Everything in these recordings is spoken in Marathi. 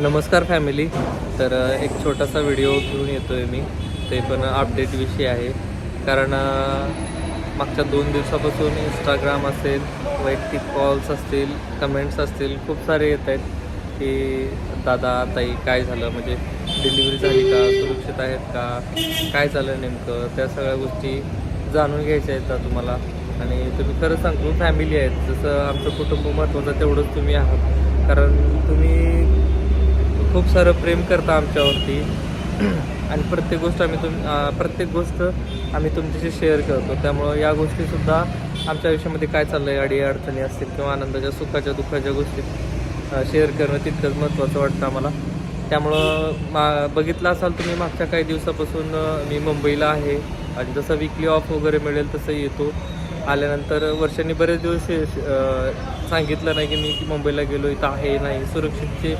नमस्कार फॅमिली. तर एक छोटासा व्हिडिओ घेऊन येतो आहे मी. ते पण अपडेटविषयी आहे. कारण मागच्या दोन दिवसापासून इंस्टाग्राम असेल वैयक्तिक कॉल्स असतील कमेंट्स असतील खूप सारे येत आहेत की दादा ताई काय झालं? म्हणजे डिलिव्हरी झाली का? सुरक्षित आहेत का? काय झालं नेमकं? त्या सगळ्या गोष्टी जाणून घ्यायच्या आहेत का तुम्हाला. आणि तुम्ही खरं सांगतो फॅमिली आहेत. जसं आमचं कुटुंब महत्त्वाचं तेवढंच तुम्ही आहात. कारण तुम्ही खूप सारं प्रेम करता आमच्यावरती. आणि प्रत्येक गोष्ट आम्ही तुम प्रत्येक गोष्ट आम्ही तुमच्याशी शेअर करतो. त्यामुळं या गोष्टीसुद्धा आमच्या आयुष्यामध्ये काय चाललं आहे अडी अडचणी असतील किंवा आनंदाच्या सुखाच्या दुःखाच्या गोष्टी शेअर करणं तितकंच महत्त्वाचं वाटतं आम्हाला. त्यामुळं मा बघितलं असाल तुम्ही मागच्या काही दिवसापासून मी मुंबईला आहे. आणि जसं विकली ऑफ वगैरे मिळेल तसं येतो. आल्यानंतर वर्षांनी बरेच दिवस सांगितलं नाही की मी मुंबईला गेलो इथं आहे नाही. सुरक्षितचे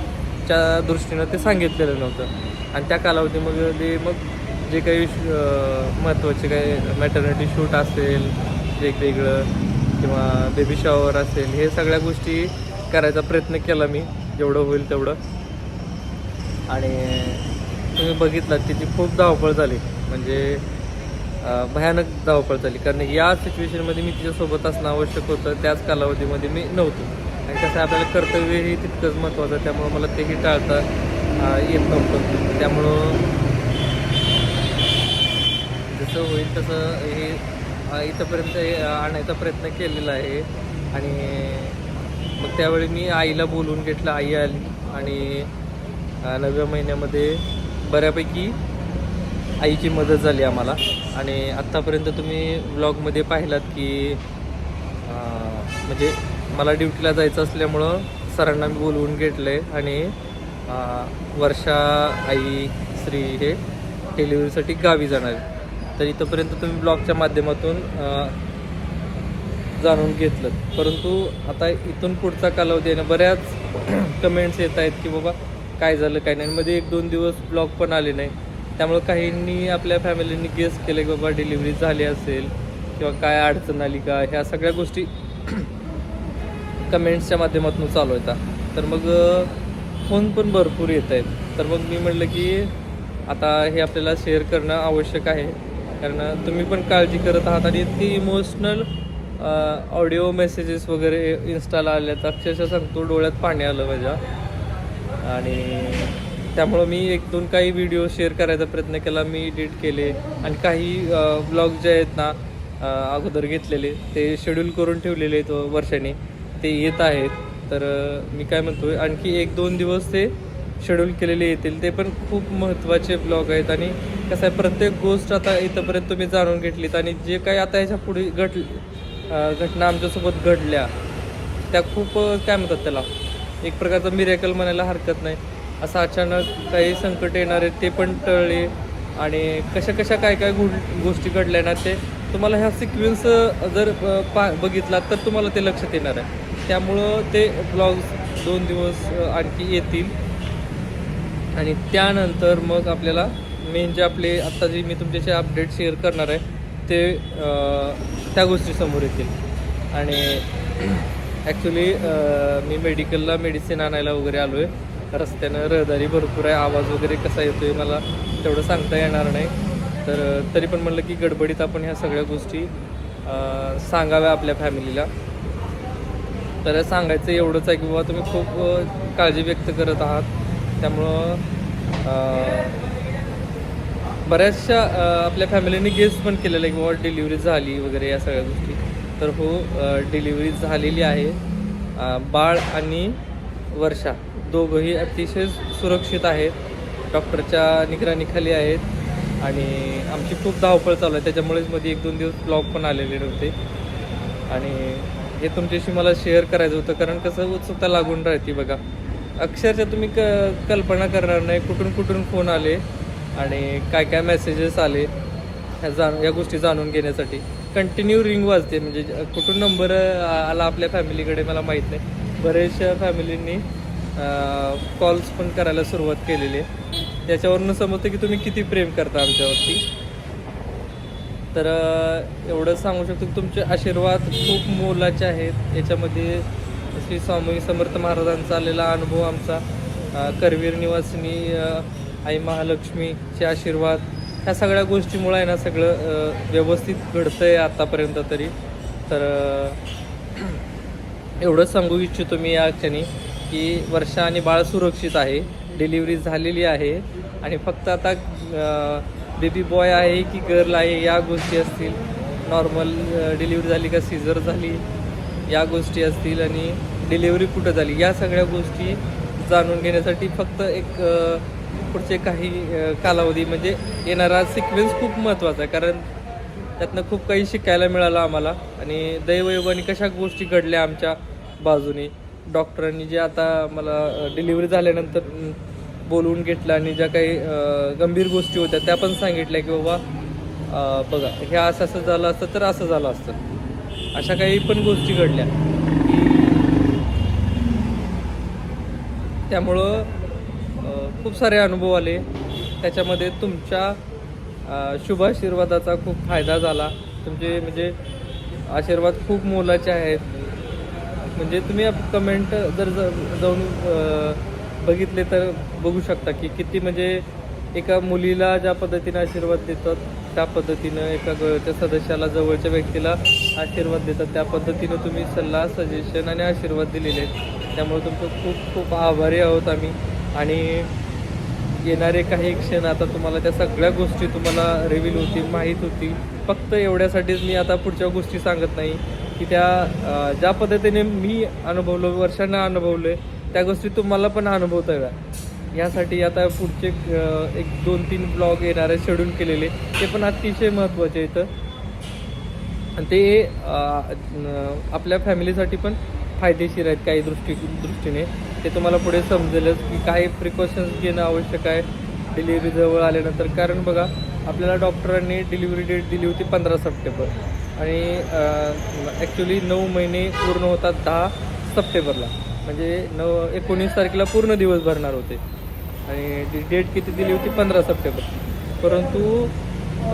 सुरक्षिततेच्या दृष्टीनं ते सांगितलेलं नव्हतं. आणि त्या कालावधीमध्ये मग जे काही महत्त्वाचे काही मॅटर्निटी शूट असेल वेगवेगळं किंवा बेबी शॉवर असेल हे सगळ्या गोष्टी करायचा प्रयत्न केला मी. जेवढं होईल तेवढं. आणि तुम्ही बघितलात त्याची खूप धावपळ झाली. म्हणजे भयानक धावपळ झाली. कारण या सिच्युएशनमध्ये मी तिच्यासोबत असणं आवश्यक होतं. त्याच कालावधीमध्ये मी नव्हतो. आणि कसं आपल्याला आपल्याला कर्तव्यही तितकंच महत्त्वाचं आहे त्यामुळं मला तेही टाळता येत नव्हतं. त्यामुळं जसं होईल तसं हे इथंपर्यंत हे आणायचा प्रयत्न केलेला आहे. आणि मग त्यावेळी मी आईला बोलून घेतलं आई आली. आणि नव्या नवव्या महिन्यामध्ये बऱ्यापैकी आईची मदत झाली आम्हाला. आणि आत्तापर्यंत तुम्ही ब्लॉगमध्ये पाहिलात की म्हणजे मला ड्युटीला जायचं असल्यामुळं सरांना मी बोलवून घेतलं आहे आणि वर्षा आई श्री हे डिलिव्हरीसाठी गावी जाणार आहे. तर इथंपर्यंत तुम्ही ब्लॉगच्या माध्यमातून जाणून घेतलं परंतु आता इथून पुढचा कालावधी आहे ना बऱ्याच कमेंट्स येत आहेत की बाबा काय झालं काय नाही. मध्ये एक दोन दिवस ब्लॉग पण आले नाही. त्यामुळं काहींनी आपल्या फॅमिलीनी गेस केलं की बाबा डिलिव्हरी झाली असेल किंवा काय अडचण आली का ह्या सगळ्या गोष्टी कमेंट्सच्या माध्यमातून चालू तर मग फोन पण भरपूर येत आहेत. तर मग मी म्हटलं की आता हे आपल्याला शेअर करणं आवश्यक आहे. कारण तुम्ही पण काळजी करत आहात आणि ती इमोशनल ऑडिओ मेसेजेस वगैरे इन्स्टाला आहेत अक्षरशः सांगतो डोळ्यात पाणी आलं माझ्या. आणि त्यामुळं मी एक दोन काही व्हिडिओ शेअर करायचा प्रयत्न केला मी एडिट केले. आणि काही ब्लॉग जे आहेत ना अगोदर घेतलेले ते शेड्यूल करून ठेवलेले आहेत वर्षाने. ते येत आहेत. तर मी काय म्हणतोय आणखी एक दोन दिवस ते शेड्यूल केलेले येतील. ते पण खूप महत्त्वाचे ब्लॉग आहेत आणि कसं आहे प्रत्येक गोष्ट आता इथंपर्यंत तुम्ही जाणून घेतलीत आणि जे काही आता ह्याच्या पुढे घट घटना आमच्यासोबत घडल्या त्या खूप काय म्हणतात त्याला एक प्रकारचं मिरेकल म्हणायला हरकत नाही. असं अचानक काही संकट येणार आहेत ते पण टळले आणि कशा कशा काय काय गो- गोष्टी घडल्या ना ते तुम्हाला ह्या सिक्वेन्स जर पा बघितलात तर तुम्हाला ते लक्षात येणार आहे. त्यामुळं ते ब्लॉग्स दोन दिवस आणखी येतील. आणि त्यानंतर मग आपल्याला मेन जे आपले आत्ता जे मी तुमच्याशी अपडेट शेअर करणार आहे ते त्या गोष्टी समोर येतील. आणि ॲक्च्युली मी मेडिकलला मेडिसिन आणायला वगैरे आलो आहे रस्त्यानं रहदारी भरपूर आहे. आवाज वगैरे कसा येतो आहे मला तेवढं सांगता येणार नाही. तर तरी पण म्हणलं की गडबडीत आपण ह्या सगळ्या गोष्टी सांगाव्या आपल्या फॅमिलीला. तर सांगायचं एवढंच आहे की बाबा तुम्ही खूप काळजी व्यक्त करत आहात. त्यामुळं बऱ्याचशा आपल्या फॅमिलीने गेस पण केलेलं आहे की बाबा डिलिव्हरी झाली वगैरे या सगळ्या गोष्टी. तर हो डिलिव्हरी झालेली आहे. बाळ आणि वर्षा दोघंही अतिशय सुरक्षित आहेत. डॉक्टरच्या निगराणीखाली आहेत. आणि आमची खूप धावपळ चालू आहे. त्याच्यामुळेच मध्ये एक दोन दिवस ब्लॉग पण आलेले नव्हते. आणि हे तुमच्याशी मला शेअर करायचं होतं कारण कसं उत्सुकता लागून राहते बघा. अक्षरशः तुम्ही क कल्पना करणार नाही कुठून कुठून फोन आले आणि काय काय मेसेजेस आले ह्या जाण या गोष्टी जाणून घेण्यासाठी. कंटिन्यू रिंग वाजते म्हणजे कुठून नंबर आला आपल्या फॅमिलीकडे मला माहीत नाही. बऱ्याचशा फॅमिलींनी कॉल्स पण करायला सुरुवात केलेली आहे. याच्यावरनं समजतं की तुम्ही किती प्रेम करता आमच्यावरती. तर एवढं सांगू शकतो की तुमचे आशीर्वाद खूप मोलाचे आहेत. याच्यामध्ये श्री स्वामी समर्थ महाराजांचा आलेला अनुभव आमचा करवीर निवासिनी आई महालक्ष्मीचे आशीर्वाद ह्या सगळ्या गोष्टीमुळं आहे ना सगळं व्यवस्थित घडतं आहे आत्तापर्यंत तरी तर एवढं एवढंच सांगू इच्छितो मी या क्षणी की वर्षा आणि बाळ सुरक्षित आहे. डिलिव्हरी झालेली आहे. आणि फक्त आता बेबी बॉय आहे की गर्ल आहे या गोष्टी असतील. नॉर्मल डिलिव्हरी झाली का सीझर झाली या गोष्टी असतील आणि डिलिव्हरी कुठं झाली या सगळ्या गोष्टी जाणून घेण्यासाठी फक्त एक पुढचे काही कालावधी म्हणजे येणारा सिक्वेन्स खूप महत्त्वाचा आहे. कारण त्यातनं खूप काही शिकायला मिळालं आम्हाला. आणि दैवयोगाने कशा गोष्टी घडल्या आमच्या बाजूने. डॉक्टरांनी जे आता मला डिलिव्हरी झाल्यानंतर बोलवून घेतलं आणि ज्या काही गंभीर गोष्टी होत्या त्या पण सांगितल्या की बाबा बघा हे असं असं झालं असतं तर असं झालं असतं. अशा काही पण गोष्टी घडल्या. त्यामुळं खूप सारे अनुभव आले. त्याच्यामध्ये तुमच्या शुभ आशीर्वादाचा खूप फायदा झाला. तुमचे म्हणजे आशीर्वाद खूप मोलाचे आहेत. म्हणजे तुम्ही कमेंट जर जाऊन बघितले तर बघू शकता की किती म्हणजे एका मुलीला ज्या पद्धतीने आशीर्वाद देतात त्या पद्धतीनं एका गळच्या सदस्याला जवळच्या व्यक्तीला आशीर्वाद देतात. त्या पद्धतीनं तुम्ही सल्ला सजेशन आणि आशीर्वाद दिलेले आहेत. त्यामुळे तुमचं खूप खूप आभारी आहोत आम्ही. आणि येणारे काही क्षण आता तुम्हाला त्या सगळ्या गोष्टी तुम्हाला रिव्हील होतील माहीत होतील. फक्त एवढ्यासाठीच मी आता पुढच्या गोष्टी सांगत नाही की त्या ज्या पद्धतीने मी अनुभवलो वर्षांना अनुभवलं त्या गोष्टी तुम्हाला पण अनुभवता याव्या यासाठी आता पुढचे एक दोन तीन ब्लॉग येणारे शेड्यूल केलेले. ते पण अतिशय महत्त्वाचे इथं आणि ते आपल्या फॅमिलीसाठी पण फायदेशीर आहेत काही दृष्टी दृष्टीने. ते तुम्हाला पुढे समजेलच की काही प्रिकॉशन्स घेणं आवश्यक आहे डिलिव्हरी जवळ आल्यानंतर. कारण बघा आपल्याला डॉक्टरांनी डिलिव्हरी डेट दिली होती पंधरा सप्टेंबर. आणि ॲक्च्युली नऊ महिने पूर्ण होतात दहा सप्टेंबरला. म्हणजे नऊ एकोणीस तारखेला पूर्ण दिवस भरणार होते. आणि डेट किती दिली होती? पंधरा सप्टेंबर. परंतु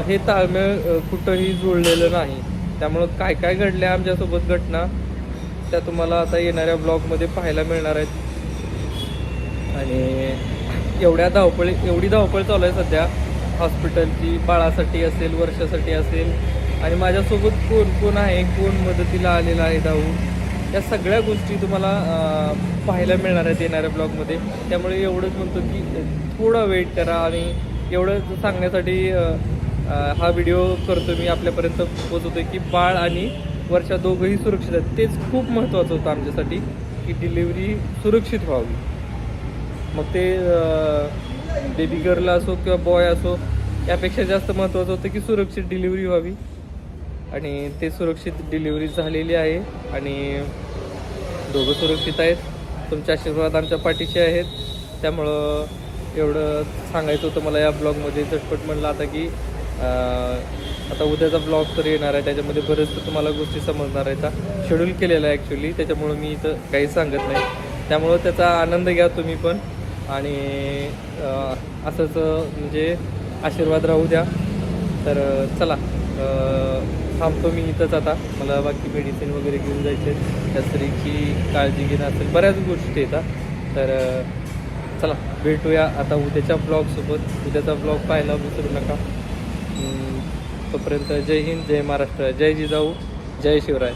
हे ताळमेळ कुठंही जुळलेलं नाही. त्यामुळं काय काय घडल्या आमच्यासोबत घटना त्या तुम्हाला आता येणाऱ्या ब्लॉगमध्ये पाहायला मिळणार आहेत. आणि एवढ्या धावपळी एवढी धावपळ चालू आहे सध्या. हॉस्पिटलची बाळासाठी असेल वर्षासाठी असेल. आणि माझ्यासोबत कोण कोण आहे? कोण मदतीला आलेला आहे धावून? या सगळ्या गोष्टी तुम्हाला पाहायला मिळणार आहेत येणाऱ्या ब्लॉगमध्ये. त्यामुळे एवढंच म्हणतो की थोडा वेट करा आणि एवढं सांगण्यासाठी हा व्हिडिओ करतो मी. आपल्यापर्यंत पोचवतो की बाळ आणि वर्षा दोघंही सुरक्षित आहेत. तेच खूप महत्त्वाचं होतं आमच्यासाठी की डिलिव्हरी सुरक्षित व्हावी. मग ते बेबी गर्ल असो किंवा बॉय असो यापेक्षा जास्त महत्त्वाचं होतं की सुरक्षित डिलिव्हरी व्हावी. आणि ते सुरक्षित डिलिव्हरी झालेली आहे. आणि दोघं सुरक्षित आहेत. तुमचे आशीर्वाद आमच्या पाठीशी आहेत. त्यामुळं एवढं सांगायचं होतं मला या ब्लॉगमध्ये झटपट म्हणलं आता की आता उद्याचा ब्लॉग तर येणार आहे. त्याच्यामध्ये बरेच तुम्हाला गोष्टी समजणार आहेत. शेड्यूल केलेला आहे ॲक्च्युली त्याच्यामुळं मी इथं काही सांगत नाही. त्यामुळं त्याचा आनंद घ्या तुम्ही पण. आणि असंच म्हणजे आशीर्वाद राहू द्या. तर चला. थांबतो मी इथंच आता. मला बाकी मेडिसिन वगैरे घेऊन जायचे त्या स्त्रीची काळजी घेणं असेल. बऱ्याच गोष्टी येतात तर चला भेटूया आता उद्याच्या ब्लॉगसोबत उद्याचा ब्लॉग पाहायला विसरू नका. तोपर्यंत जय हिंद जय महाराष्ट्र. जय जिजाऊ जय शिवराय.